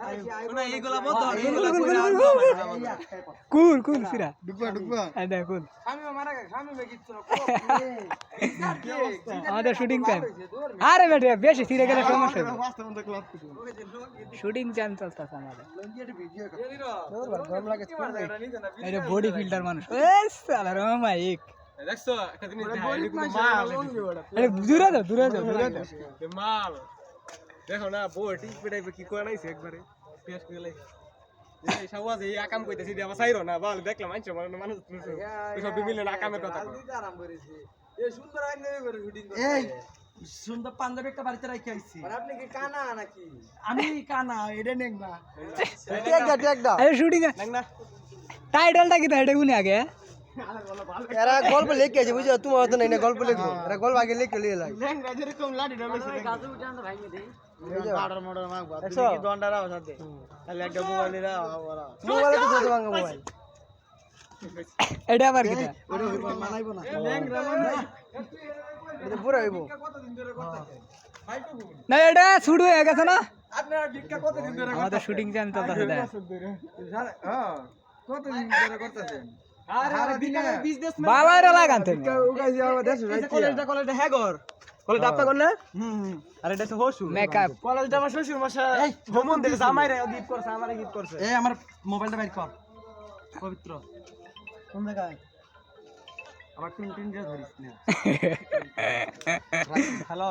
কুল, কুল, আমাদের আমাদের। কুল কুল সিরা ঢুকবা ঢুকবা। এই দেখ কুল স্বামী মারা গে স্বামী মে কিচ্ছু না আমাদের শুটিং টাইম আরে বেটে বেশি সিরে গেলে সমস্যা শুটিং টাইম চলতেছে আমাদের। ভিডিও গরম লাগে এই বডি ফিল্টার মানুষ। এই সালা রে মাইক দেখছ একটা জিনিস দূরে যাও দূরে যাও দূরে যাও। মাল। দেখো না বটি পেটাই কি করে নাইছে একবারে? পেশ করে লাইছে। এই সবাজ এই আকাম কইতেছি দিয়ে আমার সাইরো না? বল দেখলাম মানুষ মানুষ মানুষ সব মিলে না আকামের কথা কয়। এই সুন্দর পাঞ্জাবি একটা বাড়িতে রাখি আইছি। আপনি কি কানা নাকি? আমি কানা এটা নেক না আরে শুটিং দেখ না টাইটেলটা কি তো এটা গুনে আগে? এরা গল্প লিখে আছে বুঝছ? তোমার তো নাই না গল্প লিখব। এরা গল্প আগে লিখে লিয়ে লাগে লাঠি তো এটা আবার কি মানাইবো না এটা পুরো হইব। না এটা শুট হয়ে গেছে না? আপনারা ভিক্ষা কতদিন ধরে আমাদের শুটিং চলতেছে দেখ হ্যাঁ কতদিন ধরে করতেছেন? আরে আরে ভিক্ষা বিজনেস বাবাইরা লাগান তুমি উগাইছি আমার দেশ কলেজটা কলেজটা হ্যাগর কলেজ আপনি করলে আরে এটা তো হসু মেকআপ কলেজটা আমার শ্বশুর মশাই ভ্রমণ দিলে জামাই গিফট করছে আমারে গিফট করছে এই আমার মোবাইলটা বের কর পবিত্র কোন জায়গায় আমার টিন টিন যে ধরিস না হ্যালো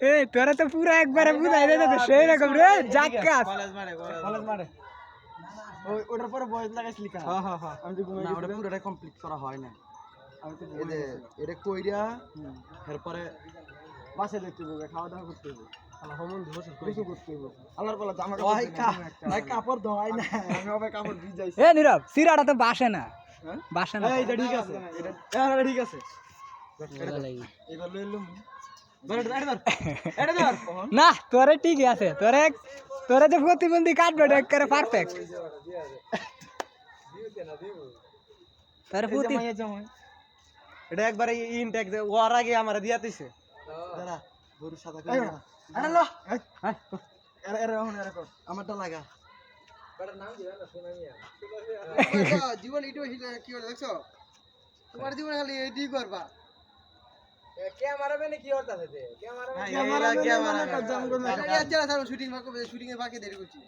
এই তোরা তো পুরো একবারে বুঝাই দে তো সেই রকম রে জাক্কাস কলেজ মারে কলেজ মারে ওই ওটার পরে বয়স লাগাইছিলি কা হ্যাঁ হ্যাঁ হ্যাঁ। আমি তো ঘুমাই ওটা পুরোটা কমপ্লিট করা হয় না আমি তো এটা এটা কইরা এরপরে বাসে দেখতে হবে খাওয়া দাওয়া করতে হবে তো বাসে না। হ্যাঁ? বাসে না। ঠিক আছে। না তোরে ঠিকই আছে। তোরে তোরে যে প্রতিবন্ধী কাটবে এটা করে পারফেক্ট তোরে প্রতি এটা একবারে ইনটেক ওর আগে আমার দিয়া দিছে। দাঁড়া গরু সাদা করে আরে লো। এরা এরা এখন এরা কর আমারটা লাগা। জীবন এটু কি বলে দেখছ? তোমার জীবন খালি এটি করবা। শুটিং শুটিং এর বাকি দেরি করছি।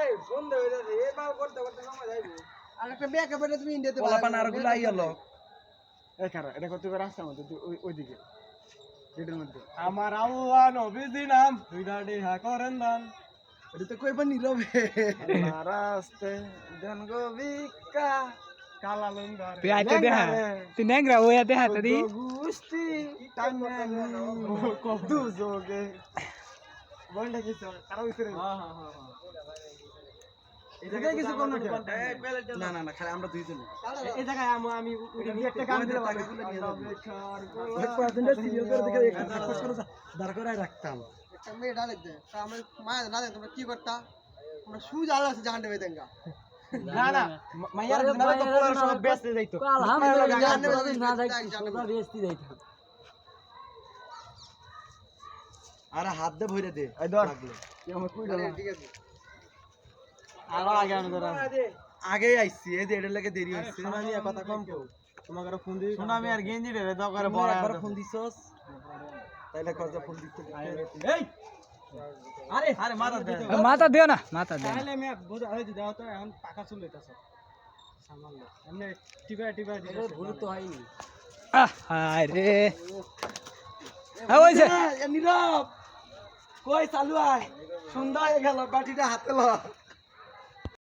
এই সন্ধ্যা হয়ে যাচ্ছে এই করতে করতে নামা যাইবো। আর একটা ব্যাক আপে তুমি ইন্ডিয়াতে আর এই এটা রাস্তার মধ্যে ওই ওইদিকে গেটের মধ্যে। আমার আল্লাহ নবীজি নাম দাড়ি হা করেন দান। এটা তো কইবা নীরবে আল্লাহ রাস্তে দেন গো ভিক্ষা। কালা লঙ্গার তুই আইতে দেখা? তুই নেংরা ওই দেখা তো দি গুষ্টি টানে দু যোগে বলটা কিছু কারও ভিতরে? হ্যাঁ হ্যাঁ হ্যাঁ এটাকে কিছু কোন? না না না খালি আমরা দুইজন। এই জায়গায় আমি আমি একটা গান দিলে ভালো দাঁড় করে রাখতাম। একটা ডালে দে। আমরা মা না তোমরা কি করতা? তোমরা সুজ আলো আছে জাহান দেবে দেঙ্গা। না না মাইয়ার দিনা তো পোলার সব বেস্ট যাইতো। আরে হাত দে ভইরে দে। এই ধর। ঠিক আছে। আরও আগে আমি ধর আগে আইছি এই যে এটার লাগে দেরি হইছে। কথা কম কেউ তোমাকে আরও ফোন দিই শোনা আমি আর গেঞ্জি রে দাও করে বড় একবার ফোন দিছস? তাইলে ফোন দিতে। এই! মাথা দে মাথা দিও না। মাথা দিও তাহলে আমি বুঝা হই দাও তো এখন পাকা চুল লইতাছ সামাল এমনি টিপা টিপা দিতে ভুল তো হয়নি। আহ, আরে রে। হ্যাঁ ওইছে নীরব। কই চালু আয়? সন্ধ্যা হয়ে গেল বাটিটা হাতে ল।